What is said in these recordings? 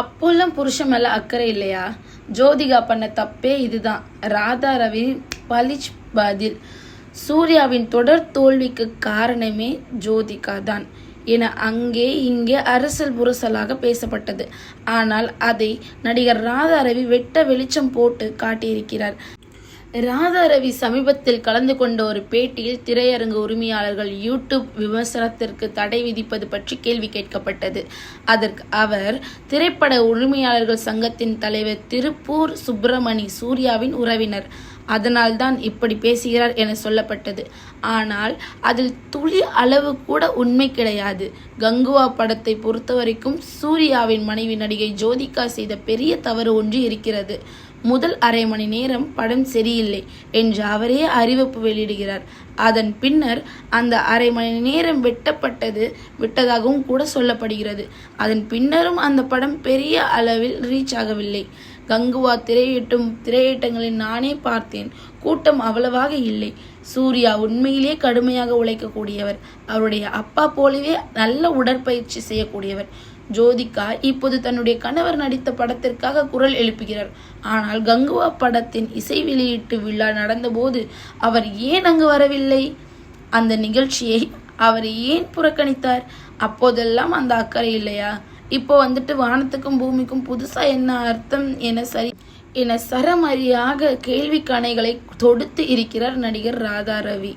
அப்போல்லாம் புருஷன் மேல அக்கறை இல்லையா? ஜோதிகா பண்ண தப்பே இதுதான். ராதா ரவி பலிச் பதில். சூர்யாவின் தொடர் தோல்விக்கு காரணமே ஜோதிகா தான். என அங்கே இங்கே அரசல் புரசலாக பேசப்பட்டது. ஆனால் அதை நடிகர் ராதா ரவி வெட்ட வெளிச்சம் போட்டு காட்டியிருக்கிறார். ராதா ரவி சமீபத்தில் கலந்து கொண்ட ஒரு பேட்டியில் திரையரங்கு உரிமையாளர்கள் யூடியூப் விமர்சனத்திற்கு தடை விதிப்பது பற்றி கேள்வி கேட்கப்பட்டது. அதற்கு அவர் திரைப்பட உரிமையாளர்கள் சங்கத்தின் தலைவர் திருப்பூர் சுப்பிரமணி சூர்யாவின் உறவினர். அதனால்தான் இப்படி பேசுகிறார் என சொல்லப்பட்டது. ஆனால் அதில் துளி அளவு கூட உண்மை கிடையாது. கங்குவா படத்தை பொறுத்தவரைக்கும் சூர்யாவின் மனைவி நடிகை ஜோதிகா செய்த பெரிய தவறு ஒன்று இருக்கிறது. முதல் அரை மணி நேரம் படம் சரியில்லை என்று அவரே அறிவிப்பு வெளியிடுகிறார். அதன் பின்னர் அந்த அரை மணி நேரம் வெட்டப்பட்டது விட்டதாகவும் கூட சொல்லப்படுகிறது. அதன் பின்னரும் அந்த படம் பெரிய அளவில் ரீச் ஆகவில்லை. கங்குவா திரையிட்டும் திரையிட்டங்களை நானே பார்த்தேன். கூட்டம் அவ்வளவாக இல்லை. சூர்யா உண்மையிலே கடுமையாக உழைக்கக்கூடியவர். அவருடைய அப்பா போலவே நல்ல உடற்பயிற்சி செய்யக்கூடியவர். ஜோதிகா இப்போது தன்னுடைய கணவர் நடித்த படத்திற்காக குரல் எழுப்புகிறார். ஆனால் கங்குவா படத்தின் இசை வெளியீட்டு விழா நடந்தபோது அவர் ஏன் அங்கு வரவில்லை? அந்த நிகழ்ச்சியை அவர் ஏன் புறக்கணித்தார்? அப்போதெல்லாம் அந்த அக்கறை இல்லையா? இப்போ வந்துட்டு வானத்துக்கும் பூமிக்கும் புதுசா என்ன அர்த்தம் என சரி என சரமரியாக கேள்வி கணைகளை தொடுத்து இருக்கிறார் நடிகர் ராதா ரவி.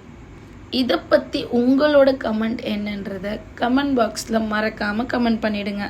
இதை பற்றி உங்களோட கமெண்ட் என்னன்றதை கமெண்ட் பாக்ஸில் மறக்காமல் கமெண்ட் பண்ணிவிடுங்க